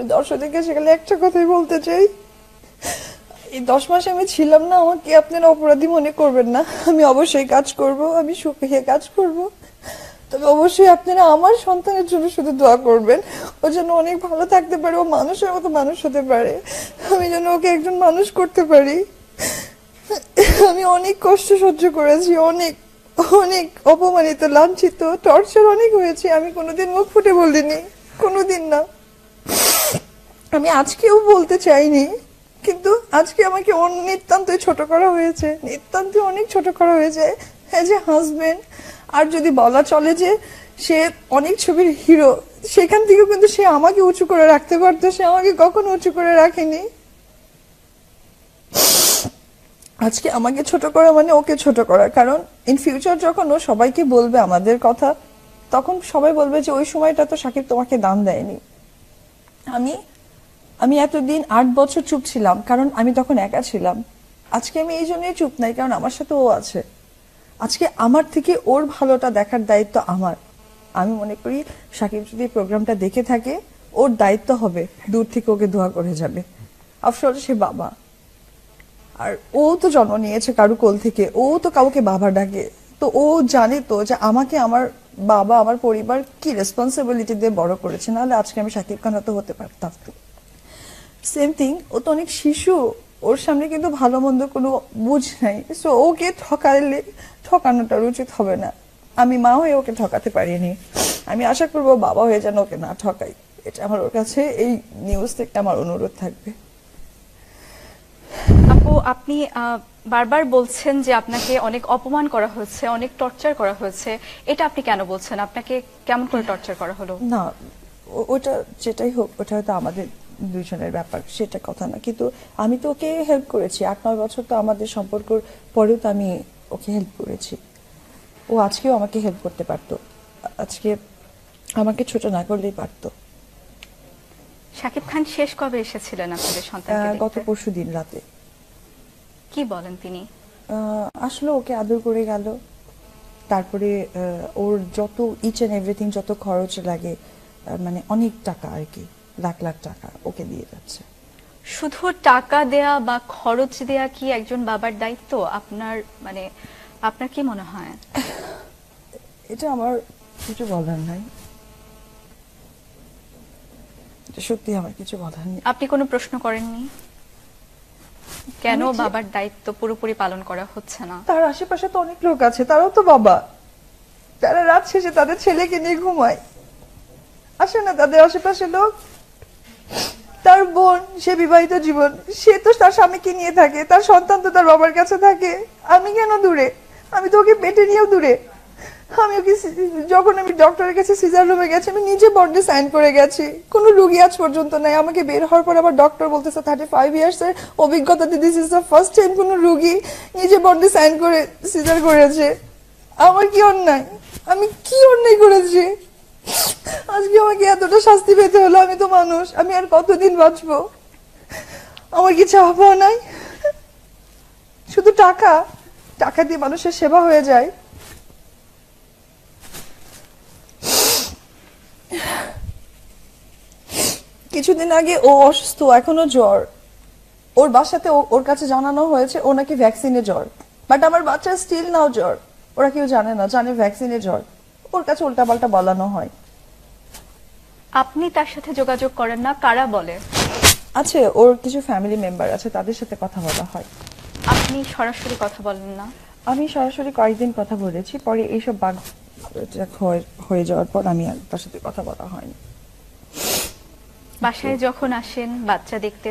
আমি দর্শকদেরকে সেখানে একটা কথাই বলতে চাই। এই দশ মাসে আমি ছিলাম না, আমাকে আপনারা অপরাধী মনে করবেন না। আমি অবশ্যই কাজ করব, আমি সুখে কাজ করব। তবে অবশ্যই আপনারা আমার সন্তানের জন্য শুধু দোয়া করবেন। ও যেন অনেক ভালো থাকতে পারে, ও মানুষের মতো মানুষ হতে পারে। আমি যেন ওকে একজন মানুষ করতে পারি। আমি অনেক কষ্ট সহ্য করেছি, অনেক অনেক অপমানিত, লাঞ্ছিত টর্চার অনেক হয়েছে। আমি কোনোদিন মুখ ফুটে বলিনি, কোনোদিন না। আমি আজকেও বলতে চাইনি, কিন্তু আজকে আমাকে অন- নিতান্তই ছোট করা হয়েছে নিতান্ত অনেক ছোট করা হয়েছে হ্যাঁ যে হাজবেন্ড আর যদি বলা চলে যে সে অনেক ছবির হিরো সেখান থেকেও কিন্তু সে আমাকে উঁচু করে রাখতে পারতো, সে আমাকে কখনো উঁচু করে রাখেনি। আজকে আমাকে ছোট করা মানে ওকে ছোট করা, কারণ ইন ফিউচার যখন ও সবাইকে বলবে আমাদের কথা, তখন সবাই বলবে যে ওই সময়টা তো সাকিব তোমাকে দান দেয়নি। আমি আমি এতদিন আট বছর চুপ ছিলাম, কারণ আমি তখন একা ছিলাম। আজকে আমি এই জন্যই চুপ নাই, কারণ আমার সাথে ও আছে। আজকে আমার থেকে ওর ভালোটা দেখার দায়িত্ব আমার। আমি মনে করি সাকিব যদি প্রোগ্রামটা দেখে থাকে, ওর দায়িত্ব হবে, দূর থেকে ওকে দোয়া করে যাবে। আফসর সে বাবা। আর ও তো জন্ম নিয়েছে কারু কোল থেকে, ও তো কাউকে বাবা ডাকে। তো ও জানে তো যে আমাকে আমার বাবা, আমার পরিবার কি রেসপন্সিবিলিটি দিয়ে বড় করেছে, নাহলে আজকে আমি সাকিব খান তো হতে পারতাম। সেম থিং ও তো অনেক শিশু ওর সামনে কিন্তু ভালো মন্দ কোনো বুঝ নাই। সো ওকে ঠকালে ঠকানোটা উচিত হবে না। আমি মা হয়ে ওকে ঠকাতে পারিনি। আমি আশা করব বাবা হয়ে যেন ওকে না ঠকাই। এটা আমার ওর কাছে এই নিউজ থেকে আমার অনুরোধ থাকবে। আপু আপনি বারবার বলছেন যে আপনাকে অনেক অপমান করা হয়েছে অনেক টর্চার করা হয়েছে। এটা আপনি কেন বলছেন? আপনাকে কেমন করে টর্চার করা হলো? না ওটা যেটাই হোক ওটা হয়তো আমাদের দুজনের ব্যাপার সেটা কথা না। কিন্তু আমি তো ওকে হেল্প করেছি। আট নয় বছর তো আমাদের সম্পর্ক পরেও তো আমি ওকে হেল্প করেছি। ও আজকেও আমাকে হেল্প করতে পারতো। আজকে আমাকে ছোট না করলেই পারতো। শাকিব খান শেষ কবে এসেছিলেন আপনাদের সন্তানকে গত? পরশু দিন রাতে। কি বলেন তিনি? আসলো ওকে আদর করে গেল। তারপরে ওর যত ইচ এন্ড এভরিথিং যত খরচ লাগে মানে অনেক টাকা আর কি। লাখ লাখ টাকা ওকে দিয়ে যাচ্ছে। শুধু টাকা দেয়া বা খরচ দেয়া কি একজন বাবার দায়িত্ব? আপনার মানে আপনার কি মনে হয়? এটা আমার কিছু বলার নাই। সত্যি আমার কিছু বলার নেই। আপনি কোনো প্রশ্ন করেননি? কেন বাবার দায়িত্ব পুরোপুরি পালন করা হচ্ছে না? তার আশেপাশে তো অনেক লোক আছে তারাও তো বাবা। তারা রাত শেষে তাদের ছেলেকে নিয়ে ঘুমায়। আসে না তাদের আশেপাশে লোক। তার বোন, সে বিবাহিত জীবন, সে তো তার স্বামীকে নিয়ে থাকে, তার সন্তান তো তার বাবার কাছে থাকে। আমি কেন দূরে? আমি তো ওকে পেটে নিয়েও দূরে। আমি ওকে যখন আমি ডক্টরের কাছে সিজার রুমে গেছি, আমি নিজে বন্ডে সাইন করে গেছি। কোনো রুগী আজ পর্যন্ত নাই। আমাকে বের হওয়ার পর আবার ডক্টর বলতেছে থার্টি ফাইভ ইয়ার্সের অভিজ্ঞতা this is the first time কোনো রুগী নিজে বন্ডে সাইন করে সিজার করেছে। আমার কি অন্যায়? আমি কি অন্যায় করেছি? আজকে আমাকে এতটা শাস্তি পেতে হলো, আমি তো মানুষ, আমি আর কতদিন বাঁচবো? আমার কি চাওয়া নাই? শুধু টাকা টাকা দিয়ে মানুষের সেবা হয়ে যায়। কিছুদিন আগে ও অসুস্থ, এখনও জ্বর। ওর বাসাতে ওর কাছে জানানো হয়েছে ও নাকি ভ্যাকসিনে জ্বর। বাট আমার বাচ্চা স্টিল নাও জ্বর। ওরা কেউ জানে না, জানে ভ্যাকসিনে জ্বর। ওর কাছে উল্টাপাল্টা বলানো হয়। আপনি তার সাথে যোগাযোগ করেন না কারা বলে? আছে ওর কিছু ফ্যামিলি মেম্বার আছে তাদের সাথে কথা বলা হয়। আপনি সরাসরি কথা বলেন না? আমি সরাসরি কয়েকদিন কথা বলেছি পরে এইসব বাঘ হয়ে- হয়ে যাওয়ার পর আমি আর তার সাথে কথা বলা হয়নি। বাসায় যখন আসেন বাচ্চা দেখতে